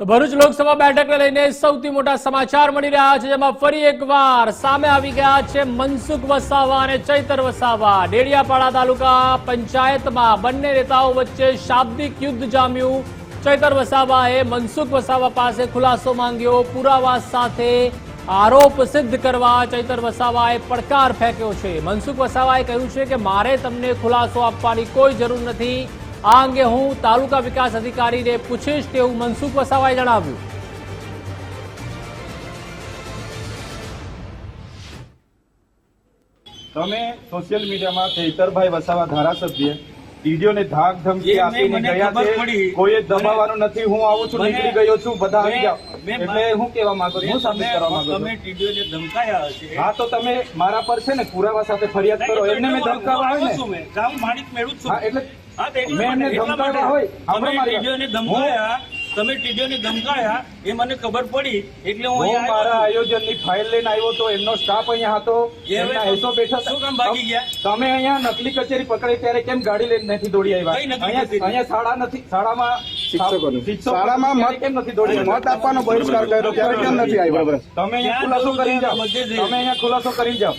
તો ભરૂચ લોકસભા બેઠકને લઈને સૌથી મોટા સમાચાર મળી રહ્યા છે, જેમાં ફરી એકવાર સામે આવી ગયા છે મનસુખ વસાવા અને ચૈતર વસાવા. ડેડિયાપાડા તાલુકા પંચાયતમાં બંને નેતાઓ વચ્ચે શાબ્દિક યુદ્ધ જામ્યું. ચૈતર વસાવાએ મનસુખ વસાવા પાસે ખુલાસો માંગ્યો. પુરાવા સાથે આરોપ સિદ્ધ કરવા ચૈતર વસાવાએ પડકાર ફેંક્યો છે. મનસુખ વસાવાએ કહ્યું છે કે મારે તમને ખુલાસો આપવાની કોઈ જરૂર નથી. આ અંગે હું તાલુકા વિકાસ અધિકારીને પૂછીશ તેવું મનસુખ વસાવાએ જણાવ્યું. તમે સોશિયલ મીડિયામાં ખેતરભાઈ વસાવા ધારાસભ્ય વિડીયોને ધાક ધમકી આપીને ગયા છે. કોઈએ દબાવવાનું નથી હું આવું છું નીકળી ગયો છું બધા આવી જાઓ. એટલે હું કેવા માંગુ છું સબમિટ કરવા માંગુ તમે છું. ધમકાયા છે હા તો તમે મારા પર છે ને પુરાવા સાથે ફરિયાદ કરો. એમને મેં ધમકાવા હું છું ને કામ માણિક મેળવું છું. હા એટલે હા, મેં એમને ધમકાવ્યા હોય. માટે. તમે. ટીડીઓને ધમકાયા એ મને ખબર પડી એટલે હું મારા આયોજનની ફાઇલ લઈને આવ્યો તો એમનો સ્ટાફ અહીંયા હતો એમના એસો બેઠા હતા. શું કામ ભાગી ગયા? તમે અહીંયા નકલી કચેરી પકડી ત્યારે કેમ ગાડી લઈને નથી દોડી આવ્યા? અહીંયા શાળા નથી શાળામાં શિક્ષકોની. શાળામાં મત- કેમ નથી દોડી આવ્યા? મત આપવાનો બહિષ્કાર કર્યો ત્યારે કેમ નથી આવ્યા? તમે અહીંયા ખુલાસો કરી જાઓ. તમે અહીંયા ખુલાસો કરી જાઓ.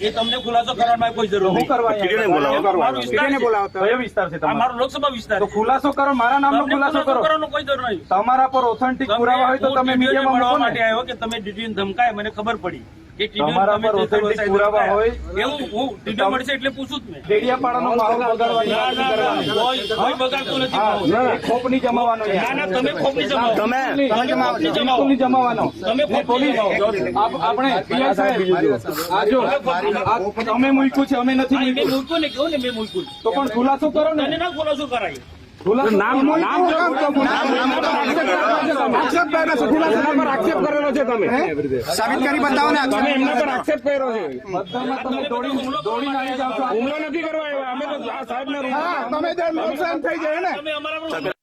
એ તમને ખુલાસો કરવાની કોઈ જરૂર હું નહીં. કરવા અહીંયા? છે. કયો વિસ્તાર છે તમારો? લોકસભા વિસ્તાર તો ખુલાસો કરો મારા નામનો ખુલાસો કરો. કરવાનો કોઈ જરૂર નહીં. તમારા પર ઓથેન્ટિક પુરાવા હોય તો તમે મીડિયામાં મળવા મૂકો માટે આવ્યો કે તમે ડીટીન ધમકાય મને ખબર પડી. કે તમારા તમે પર ઓથેન્ટિક પુરાવા હોય. એવું હું ટીડીઓ મળશે એટલે પૂછું જ મેં ડેડિયાપાડાનો માહોલ બગાડવાની ના, ના, ના, કોઈ- કોઈ બગાડતો નથી ખોપ નહીં જમાવાનો ના, ના, તમે ખોપની જમાવો. તમે- તમે જમાવો. બિલકુલ નહીં જમાવાનો તમે પોલીસ આપણે પીઆઈ સાહેબ આ જો તમે મૂક્યું છે અમે નથી મૂક્યું મૂક્યું ને કહું ને મેં મૂક્યું તો પણ ખુલાસો કરો ને ના ખુલાસો કરાય નામ નામ આક્ષેપ કર્યો છે ખુલાસા આક્ષેપ કરેલો છે તમે. સાબિત કરી બતાવો ને તમે એમના પર આક્ષેપ કર્યો છે. બધામાં તમે દોડી દોડીને આવી જાઓ છો હુમલો નથી કરવા આવ્યા અમે તો સાહેબ ને તમે નુકસાન થઈ જાય ને. તમે અમારા પર